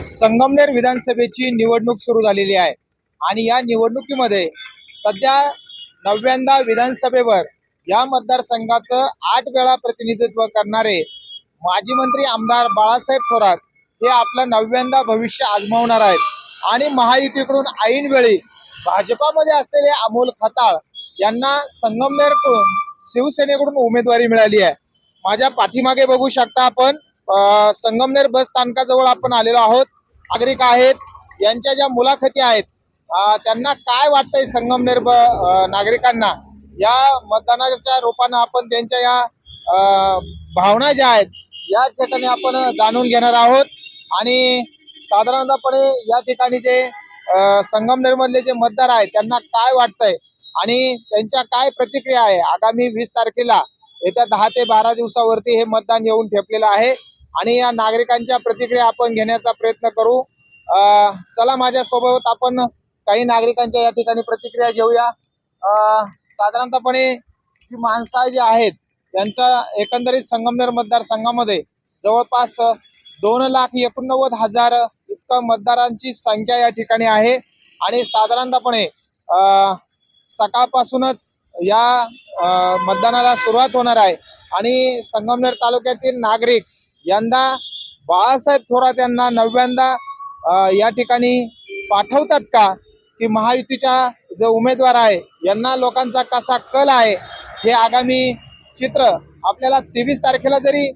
संगमनेर विधानसभेची निवडणूक सुरू झालेली आहे. आणि या निवडणुकीमध्ये सध्या नव्यांदा विधानसभेवर या मतदारसंघाचं आठ वेळा प्रतिनिधित्व करणारे माजी मंत्री आमदार बाळासाहेब थोरात हे आपलं नव्यांदा भविष्य आजमावणार आहेत. आणि महायुतीकडून ऐनवेळी भाजपामध्ये असलेले अमोल खताळ यांना संगमनेरकडून शिवसेनेकडून उमेदवारी मिळाली आहे. माझ्या पाठीमागे बघू शकता आपण संगमनेर बस स्थानकाजवळ आपण आलेलो आहोत. नागरिक आहेत. यांच्या ज्या मुलाखती आहेत त्यांना काय वाटतंय संगमनेर ब नागरिकांना? या मतदानाच्या रूपानं आपण त्यांच्या या अ, भावना ज्या आहेत या ठिकाणी आपण जाणून घेणार आहोत. आणि साधारणतःपणे या ठिकाणी जे संगमनेरमधले जे मतदार आहेत त्यांना काय वाटतंय? आणि त्यांच्या काय प्रतिक्रिया आहे? आगामी वीस तारखेला येत्या दहा ते बारा दिवसावरती हे मतदान येऊन ठेपलेलं आहे. आणि या नागरिकांच्या प्रतिक्रिया आपण घेण्याचा प्रयत्न करू. अ, चला माझ्या सोबत आपण काही नागरिकांच्या या ठिकाणी प्रतिक्रिया घेऊया. साधारणतःपणे जी माणसं जी आहेत त्यांचा एकंदरीत संगमनेर मतदारसंघामध्ये जवळपास दोन लाख एकोणनव्वद हजार इतकं मतदारांची संख्या या ठिकाणी आहे. आणि साधारणतःपणे सकाळपासूनच या मतदानाला सुरुवात होणार आहे. आणि संगमनेर तालुक्यातील नागरिक यंदा बाळासाहेब थोरात यांना नवव्यांदा अ, या ठिकाणी पाठवतात का? की महायुतीच्या जो उमेदवार आहे यांना लोकांचा कसा कल आहे हे आगामी चित्र आपल्याला तेवीस तारखेला जरी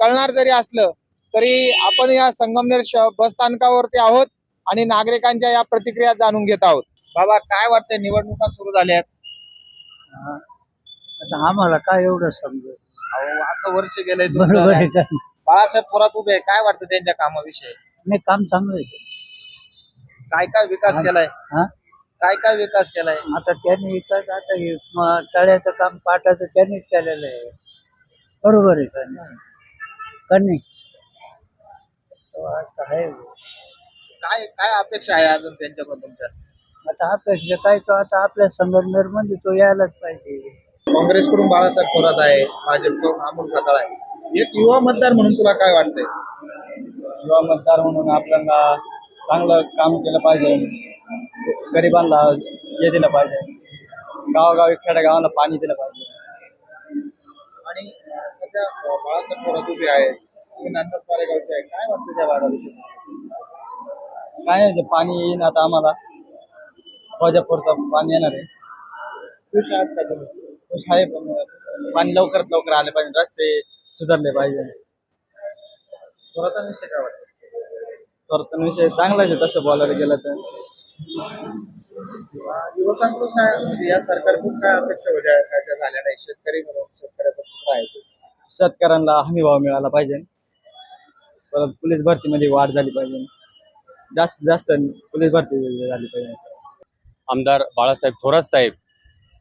कळणार जरी असलं तरी आपण या संगमनेर बस स्थानकावरती आहोत आणि नागरिकांच्या या प्रतिक्रिया जाणून घेत आहोत. बाबा काय वाटतंय? निवडणुका सुरू झाल्या आहेत आता आम्हाला काय एवढं समजत? अहो, आता वर्ष गेलंय बरोबर. आहे बाळासाहेब थोरात उभे आहे. काय वाटतं त्यांच्या कामाविषयी? नाही काम चांगलं आहे. काय काय विकास केलाय? हा? काय काय विकास केलाय? आता त्यांनी इकडं आता हे म- तळ्याचं काम पाटाचं त्यांनीच केलेलं आहे. बरोबर आहे का नाही? का नाही? तो असं आहे. काय काय अपेक्षा आहे अजून त्यांच्याकडून तुमच्या आता अपेक्षा काय तो आता आपल्या संगमनेरमध्ये तो यायलाच पाहिजे. काँग्रेसकडून बाळासाहेब थोरात आहे भाजपकडून अमोल खताळ आहे. एक युवा मतदार म्हणून तुला काय वाटतंय? युवा मतदार म्हणून आपल्याला चांगलं काम केलं पाहिजे. गरिबांना हे दिलं पाहिजे. गावोगावी खेडेगावांना पाणी दिलं पाहिजे. आणि सध्या बाळासाहेब थोरात उभे आहे तुम्ही नांदस मारेगावचे आहे काय वाटतं त्या भागाविषयी काय नाही ते पाणी येईन आता आम्हाला. वजापूरचं पाणी येणार आहे. खुश आहात का तुम्ही? खुश आहे पण पाणी लवकरात लवकर आले पाहिजे. रस्ते सुधारले पाहिजे. थोरातांविषयी काय वाटतं? तर तो विषय चांगलाच आहे तसं बोलायला गेलं तर. युवकांकडून काय म्हणजे या सरकारकडून काय अपेक्षा होत्या? काय त्या झाल्या नाही? शेतकरी म्हणून शेतकऱ्याचा पुत्र आहे तो. शेतकऱ्यांना हमी भाव मिळाला पाहिजे. परत पोलीस भरतीमध्ये वाढ झाली पाहिजे. जास्तीत जास्त पोलीस भरती झाली पाहिजे. आमदार बाळासाहेब थोरात साहेब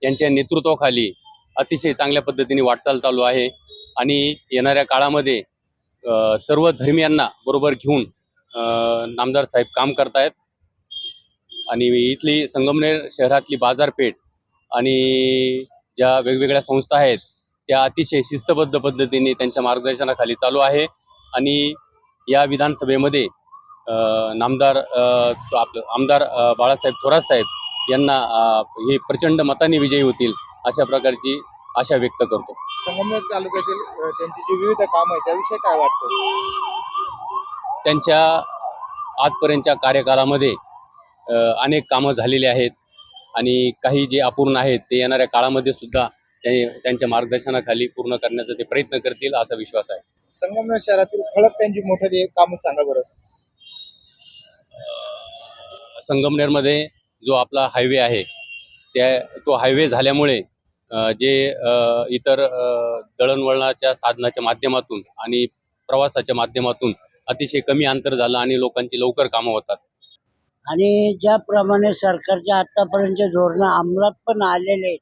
यांच्या नेतृत्वाखाली अतिशय चांगल्या पद्धतीने वाटचाल चालू आहे. आणि येणाऱ्या काळामध्ये सर्व धर्मियांना बरोबर घेऊन नामदार साहेब काम करतायत. आणि इथली संगमनेर शहरातली बाजारपेठ आणि ज्या वेगवेगळ्या संस्था आहेत त्या अतिशय शिस्तबद्ध पद्धतीने त्यांच्या मार्गदर्शनाखाली चालू आहे. आणि या विधानसभेमध्ये नामदार आपलं आमदार बाळासाहेब थोरात साहेब यांना हे प्रचंड मताने विजयी होतील अशा प्रकारची आशा व्यक्त करतो. संगमनेर तालुक्यातील त्यांची जी विविध कामं आहेत त्याविषयी काय वाटतं? त्यांच्या आजपर्यंतच्या कार्यकालामध्ये अ, अनेक कामं झालेली आहेत आणि काही जे अपूर्ण आहेत ते येणाऱ्या काळामध्ये सुद्धा ते त्यांच्या मार्गदर्शनाखाली पूर्ण करण्याचा ते प्रयत्न करतील असा विश्वास आहे. संगमनेर शहरातील ठळक त्यांची मोठी कामं सांगा बरं. संगमनेरमध्ये जो आपला हायवे आहे त्या तो हायवे झाल्यामुळे जे इतर दळणवळणाच्या साधनाच्या माध्यमातून आणि प्रवासाच्या माध्यमातून अतिशय कमी अंतर झालं आणि लोकांची लवकर कामं होतात. आणि ज्याप्रमाणे सरकारच्या आतापर्यंतचे धोरणं अंमलात पण आलेले आहेत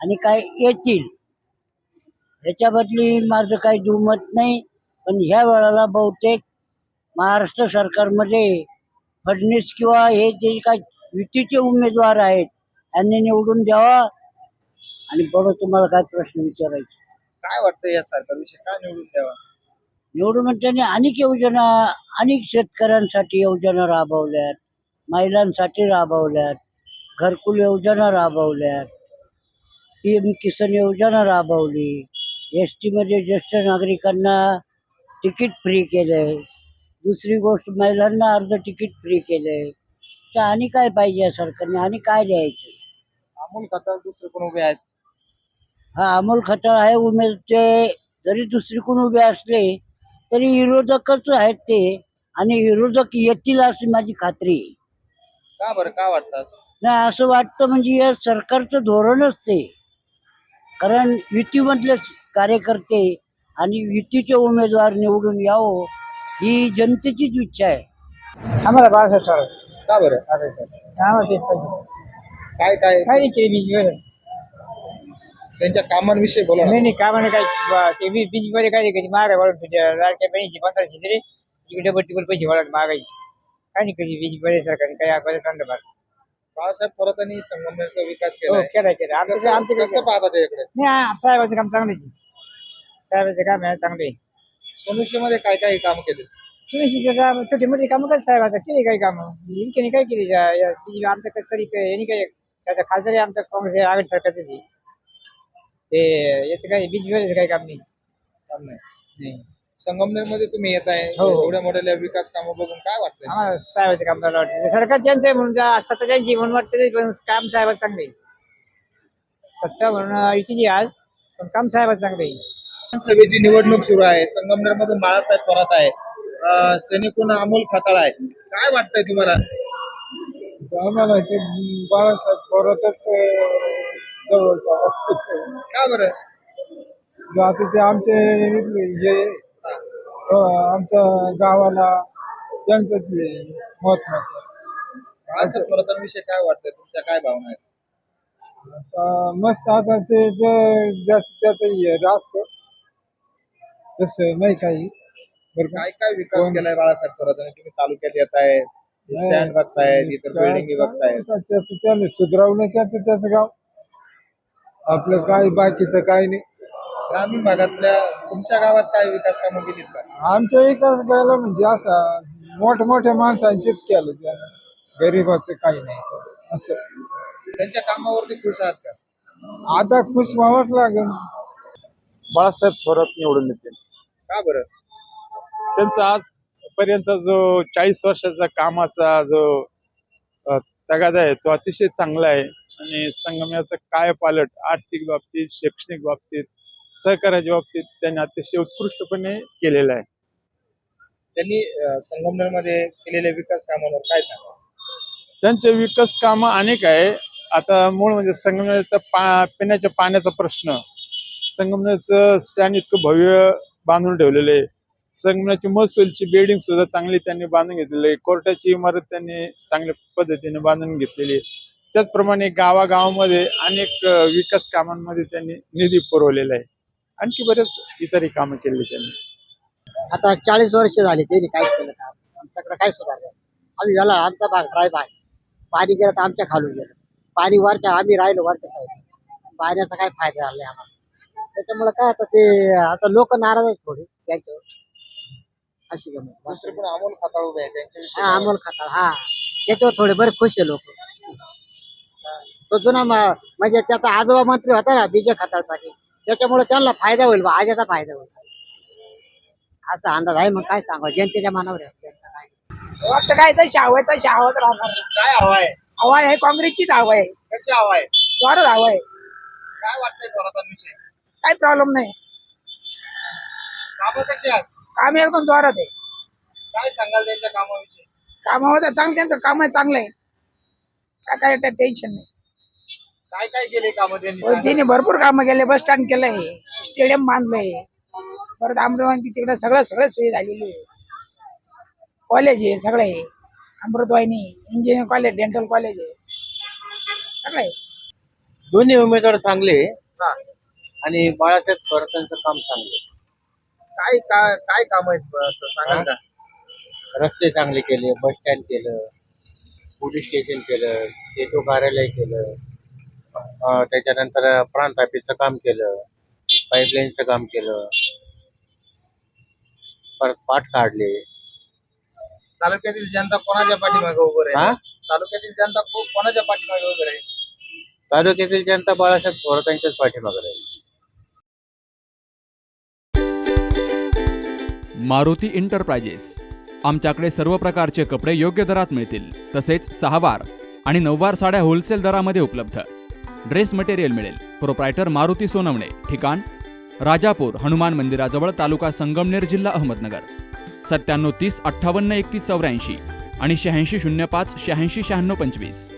आणि काय येतील ह्याच्याबद्दली माझं काही दुमत नाही. पण ह्या वेळेला बहुतेक महाराष्ट्र सरकारमध्ये फडणवीस किंवा हे जे काही युतीचे उमेदवार आहेत यांनी निवडून द्यावा आणि बरं तुम्हाला काय प्रश्न विचारायचे. काय वाटतं या सरकारविषयी? काय निवडून द्यावा? निवडून म्हणजे त्यांनी अनेक योजना अनेक शेतकऱ्यांसाठी योजना राबवल्यात महिलांसाठी राबवल्यात घरकुल योजना राबवल्यात पी एम किसान योजना राबवली एस टीमध्ये ज्येष्ठ नागरिकांना तिकीट फ्री केलंय दुसरी गोष्ट महिलांना अर्ध तिकीट फ्री केलंय. तर आणि काय पाहिजे या सरकारने? आणि काय द्यायचं? अमोल खताळ दुसरे कोण उभे आहेत? हा अमोल खताळ आहे उमेद ते जरी दुसरीकडून उभे असले तरी विरोधकच आहेत ते आणि विरोधक येतील अशी माझी खात्री आहे. का बरं? का वाटतं असं? नाही असं वाटतं म्हणजे या सरकारचं धोरणच ते. कारण युतीमधले कार्यकर्ते आणि युतीचे उमेदवार निवडून यावं ही जनतेचीच इच्छा आहे. आम्हाला बाळासाहेब का बरं? आम्हाला तेच पाहिजे. काय काय? काही नाही केली त्यांच्या कामांविषयी बोला. नाही नाही कामाने काय ब- ते बी बीजमध्ये काय नाही कधी महागाई वाढून तुझ्या लाडक्या बहिणीची पंधराशे दिले इकडे डबल टिबल पैसे वाढत मागायची. काय नाही कधी बीज बरे सरकारने काही आपण थंड मार बाळासाहेब थोरातांनी संगमनेरचा विकास हो केला केला. आमच्या आमच्याकडे कसं पाहता त्याकडे नाही आ- साहेबाचं काम चांगलंच आहे. साहेबाचं काम आहे चांगले सोनुशीमध्ये काय काय काम केले? काम छोटे मोठे कामं काय साहेब आता केले काही कामं? इनकेने काय केली? बीज आमचं काय सरी यांनी काय आता खासदार आमचं काँग्रेस आघाडी सरकारचं आहे. ते याचं बिवायचं काही काम नाही काम नाही. नाही संगमनेरमध्ये तुम्ही येत आहे. हो. एवढ्या मोठ्या विकास कामं बघून काय वाटतंय? आम्हाला साहेबाचं काम करायला वाटतं सरकार त्यांचं आहे म्हणून जा- सत्ता त्यांची म्हणून वाटतं ते पण काम साहेबाचं चांगलं आहे. सत्ता म्हणून युतीची आज पण काम साहेबाचं चांगलं आहे. विधानसभेची निवडणूक सुरू आहे. संगमनेर मधून बाळासाहेब थोरात आहे. अं, सैनिकून अमोल खताळ आहे. काय वाटतंय तुम्हाला? आम्हाला ते बाळासाहेब थोरातच जवळचा का बरं? आता ते आमचे इथले हे अ, आमच्या गावाला त्यांचंच हे महत्वाचं बाळासाहेब थोरातांविषयी काय वाटतंय तुमच्या? काय भावना आहेत? आता मस्त आता ते जे- जास्त त्याचं हे रास्त तसं नाही काही बरं का? काय काय विकास कोण? केलाय बाळासाहेब थोरातांनी? तुम्ही तालुक्यात येत आहे स्टँड बघताय इतर बिल्डिंग बघताय त्याचं त्याने सुधरवलं त्याचं त्याचं गाव. आपलं काय बाकीचं काय नाही. ग्रामीण भागातल्या तुमच्या गावात काय विकास कामं केलीत का आमच्या विकास केला म्हणजे असं मोठमोठ्या माणसांचीच केलं त्यानं गरीबाचं काही नाही केलं असं. त्यांच्या कामावरती खुश आहात का? आता खुश व्हावंच लागेल. बाळासाहेब थोरात निवडून येतील. का बरं? त्यांचा आजपर्यंतचा जो चाळीस वर्षाचा कामाचा जो अ, तगादा आहे तो अतिशय चांगला आहे. आणि संगमनेरचं काय पालट आर्थिक बाबतीत शैक्षणिक बाबतीत सहकार्याच्या बाबतीत त्यांनी अतिशय उत्कृष्टपणे केलेलं आहे. त्यांनी संगमनेरमध्ये केलेल्या विकास कामांवर काय सांगा? त्यांचे विकास कामं अनेक आहे. आता मूळ म्हणजे संगमनेरचा पा पिण्याच्या पाण्याचा प्रश्न. संगमनेरचं स्टँड इतकं भव्य बांधून ठेवलेलं आहे. संगमनेरची महसूलची बिल्डिंग सुद्धा चांगली त्यांनी बांधून घेतलेली आहे. कोर्टाची इमारत त्यांनी चांगल्या पद्धतीने बांधून घेतलेली आहे. त्याचप्रमाणे गावागावामध्ये अनेक विकास कामांमध्ये त्यांनी निधी पुरवलेला आहे. आणखी बरेच इतरही कामं केली त्यांनी. आता चाळीस वर्ष झाली त्यांनी काय केलं काम आमच्याकडे काय सुधारलं आम्ही गेला आमचा भाग ड्राय भाग. पाणी गेलं तर आमच्या खालून गेलं. पाणी वरच्या आम्ही राहिलो वरच्या साईड पाण्याचा काय फायदा झाला आम्हाला. त्याच्यामुळे काय आता ते आता लोक नाराज आहेत थोडी त्यांच्यावर. अशी गमत. अमोल खताळ उभे आहे त्यांच्याविषयी हा अमोल खताळ. हा त्याच्यावर थोडे बरे खुश आहे लोक. तो जुना म्हणजे त्याचा आजोबा मंत्री होता ना विजय खताळ पाटील त्याच्यामुळे त्यांना फायदा होईल बा आजाचा फायदा होईल. असा अंदाज आहे मग काय सांगा जनतेच्या मनावर आहे. जनता काय? वाटतं काय तशी हवं आहे तशी हवत राहणार. काय हवा आहे? हवा आहे काँग्रेसचीच हवा आहे. कशी हवा आहे? जोरात हवा आहे. काय वाटतंय काही प्रॉब्लेम नाही. कामं कशी आहेत? काम एकदम जोरात आहे. काय सांगाल त्यांच्या कामाविषयी? कामावर चांगलं त्यांचं काम आहे चांगलं आहे. काय काय टेन्शन नाही. काय काय केले कामं त्यांनी? सांगा. तिने भरपूर कामं केले बस स्टँड केलंय स्टेडियम बांधलंय परत अमरावती तिकडे सगळं सगळं सोयी झालेली आहे. कॉलेज आहे सगळं आहे Amrutvahini engineering college dental college आहे सगळं आहे दोन्ही उमेदवार चांगले आणि बाळासाहेब थोरातांचं काम चांगले काय काय काय काम आहेत असं सांगाल का? रस्ते चांगले केले बस स्टँड केलं पोलीस स्टेशन केलं सेतू कार्यालय केलं. त्याच्यानंतर प्रांत ऑफिसचं काम केलं पाईपलाईनचं काम केलं. परत पाठ काढले. तालुक्यातील जनता कोणाच्या पाठीमागे उभं हा? राहील तालुक्यातील जनता खूप कोणाच्या पाठीमागे उभं राहील? तालुक्यातील जनता बाळासाहेब थोरातांच्याच पाठीमागे राहील. मारुती इंटरप्राइजेस आमच्याकडे सर्व प्रकारचे कपडे योग्य दरात मिळतील. तसेच सहावार आणि नऊवार साड्या होलसेल दरामध्ये उपलब्ध. ड्रेस मटेरियल मिळेल. प्रोप्रायटर मारुती सोनवणे ठिकाण राजापूर हनुमान मंदिराजवळ तालुका संगमनेर जिल्हा अहमदनगर. सत्त्याण्णव तीस अठ्ठावन्न एकतीस चौऱ्याऐंशी आणि शहाऐंशी शून्य पाच शहाऐंशी शहाण्णव पंचवीस.